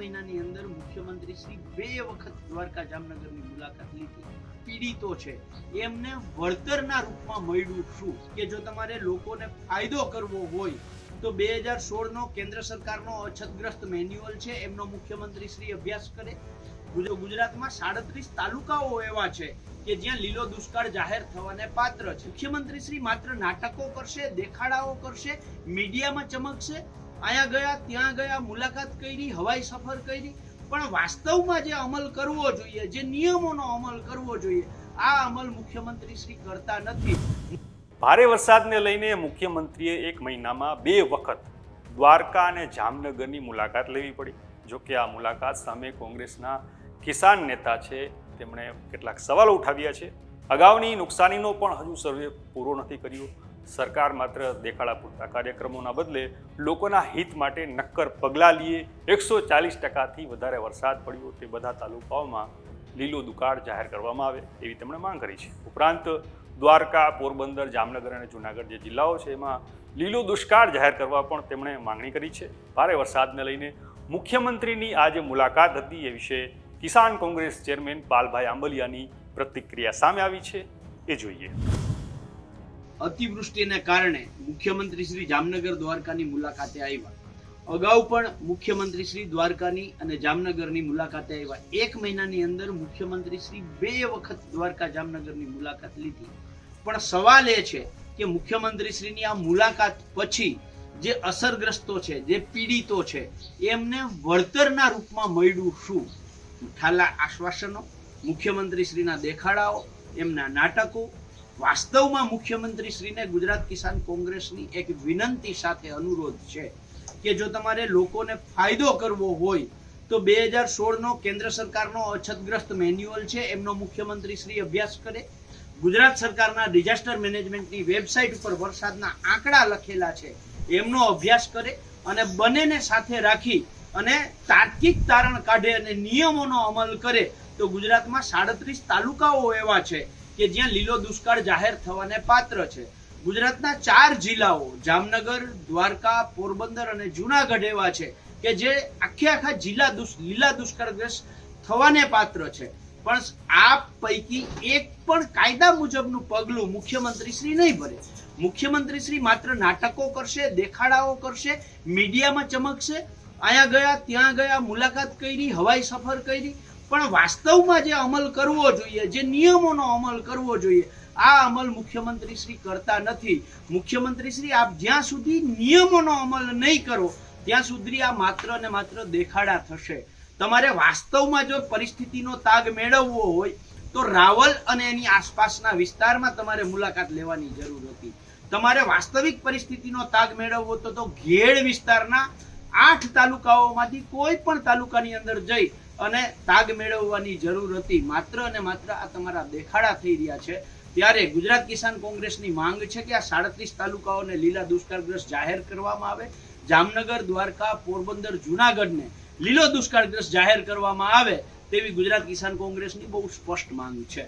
મહિનાની અંદર મુખ્યમંત્રી શ્રી બે વખત દ્વારકા જામનગરની મુલાકાત લીધી. પીડિતો છે. એમને વળતરના રૂપમાં મળ્યું શું કે જો તમારે લોકોને ફાયદો કરવો હોય, તો બે હજાર સોળનો કેન્દ્ર સરકારનો અછતગ્રસ્ત મેન્યુઅલ છે. એમનો મુખ્યમંત્રી શ્રી અભ્યાસ કરે. ગુજરાતમાં સાડત્રીસ તાલુકાઓ એવા છે કે જ્યાં લીલો દુષ્કાળ જાહેર થવાને પાત્ર છે. મુખ્યમંત્રી શ્રી માત્ર નાટકો કરશે, દેખાડાઓ કરશે, મીડિયામાં ચમકશે અહીંયા ગયા, ત્યાં ગયા, મુલાકાત કરી, હવાઈ સફર કરી. પણ વાસ્તવમાં જે અમલ કરવો જોઈએ, જે નિયમોનો અમલ કરવો જોઈએ, આ અમલ મુખ્યમંત્રી શ્રી કરતા નથી. ભારે વરસાદને લઈને મુખ્યમંત્રીએ એક મહિનામાં બે વખત દ્વારકા અને જામનગરની મુલાકાત લેવી પડી. જોકે આ મુલાકાત સામે કોંગ્રેસના કિસાન નેતા છે, તેમણે કેટલાક સવાલો ઉઠાવ્યા છે. અગાઉની નુકસાનીનો પણ હજુ સર્વે પૂરો નથી કર્યો. સરકાર માત્ર દેખાડા પૂરતા કાર્યક્રમોના બદલે લોકોના હિત માટે નક્કર પગલાં લીએ. એકસો ચાલીસ ટકાથી વધારે વરસાદ પડ્યો તે બધા તાલુકાઓમાં લીલો દુકાળ જાહેર કરવામાં આવે એવી તેમણે માંગ કરી છે. ઉપરાંત દ્વારકા, પોરબંદર, જામનગર અને જૂનાગઢ જે જિલ્લાઓ છે એમાં લીલો દુષ્કાળ જાહેર કરવા પણ તેમણે માંગણી કરી છે. ભારે વરસાદને લઈને મુખ્યમંત્રીની આ જે મુલાકાત હતી એ વિશે કિસાન કોંગ્રેસ ચેરમેન પાલભાઈ આંબલિયાની પ્રતિક્રિયા સામે આવી છે. એ જોઈએ. અતિવૃષ્ટિને કારણે મુખ્યમંત્રી શ્રી જામનગર દ્વારકાની મુલાકાતે આવ્યા. અગાઉ પણ મુખ્યમંત્રી શ્રી દ્વારકાની અને જામનગરની મુલાકાતે આવ્યા. એક મહિનાની અંદર મુખ્યમંત્રી શ્રી બે વખત દ્વારકા જામનગરની મુલાકાત લીધી. પણ સવાલ એ છે કે મુખ્યમંત્રી શ્રીની આ મુલાકાત પછી જે અસરગ્રસ્તો છે, જે પીડિતો છે, એમને વળતરના રૂપમાં મળ્યું શું? ઠાલા આશ્વાસનો, મુખ્યમંત્રી શ્રીના દેખાડાઓ, એમના નાટકો વાસ્તવમાં મુખ્યમંત્રી શ્રીને ગુજરાત કિસાન કોંગ્રેસની એક વિનંતી સાથે અનુરોધ છે કે જો તમારે લોકોને ફાયદો કરવો હોય, તો બે હજાર સોળનો કેન્દ્ર સરકારનો અછતગ્રસ્ત મેન્યુઅલ છે, એમનો મુખ્યમંત્રી શ્રી અભ્યાસ કરે. ગુજરાત સરકારના ડિઝાસ્ટર મેનેજમેન્ટની વેબસાઇટ ઉપર વરસાદના આંકડા લખેલા છે, એમનો અભ્યાસ કરે અને બંનેને સાથે રાખી અને તાર્કિક તારણ કાઢે અને નિયમોનો અમલ કરે, તો ગુજરાતમાં સાડત્રીસ તાલુકાઓ એવા છે કે જ્યાં લીલો દુષ્કાળ જાહેર થવાને પાત્ર છે. ગુજરાતના ચાર જિલ્લાઓ, જામનગર, દ્વારકા, પોરબંદર અને જુનાગઢ એવા છે કે જે આખે આખા જિલ્લા લીલા દુષ્કાળગ્રસ્ત થવાને પાત્ર છે. પણ આ પૈકી એક પણ કાયદા મુજબનું પગલું મુખ્યમંત્રી શ્રી નહીં ભરે. મુખ્યમંત્રી શ્રી માત્ર નાટકો કરશે, દેખાડાઓ કરશે, મીડિયામાં ચમકશે. અહીંયા ગયા, ત્યાં ગયા, મુલાકાત કરી, હવાઈ સફર કરી પણ વાસ્તવમાં જે અમલ કરવો જોઈએ, જે નિયમોનો અમલ કરવો જોઈએ, આ અમલ મુખ્યમંત્રી શ્રી કરતા નથી. મુખ્યમંત્રી શ્રી, આપ જ્યાં સુધી નિયમોનો અમલ નહીં કરો, ત્યાં સુધી આ માત્ર ને માત્ર દેખાડા થશે. તમારે વાસ્તવમાં જો પરિસ્થિતિનો તાગ મેળવવો હોય, તો રાવલ અને એની આસપાસના વિસ્તારમાં તમારે મુલાકાત લેવાની જરૂર હતી. તમારે વાસ્તવિક પરિસ્થિતિનો તાગ મેળવવો તો તો ઘેડ વિસ્તારના આઠ તાલુકાઓમાંથી કોઈ પણ તાલુકાની અંદર જઈ અને તાગ મેળવવાની જરૂર હતી. માત્ર અને માત્ર આ તમારા દેખાડા થઈ રહ્યા છે. ત્યારે ગુજરાત કિસાન કોંગ્રેસની માંગ છે કે આ સાડત્રીસ તાલુકાઓને લીલા દુષ્કાળગ્રસ્ત જાહેર કરવામાં આવે. જામનગર, દ્વારકા, પોરબંદર, જુનાગઢને લીલો દુષ્કાળગ્રસ્ત જાહેર કરવામાં આવે તેવી ગુજરાત કિસાન કોંગ્રેસની બહુ સ્પષ્ટ માંગ છે.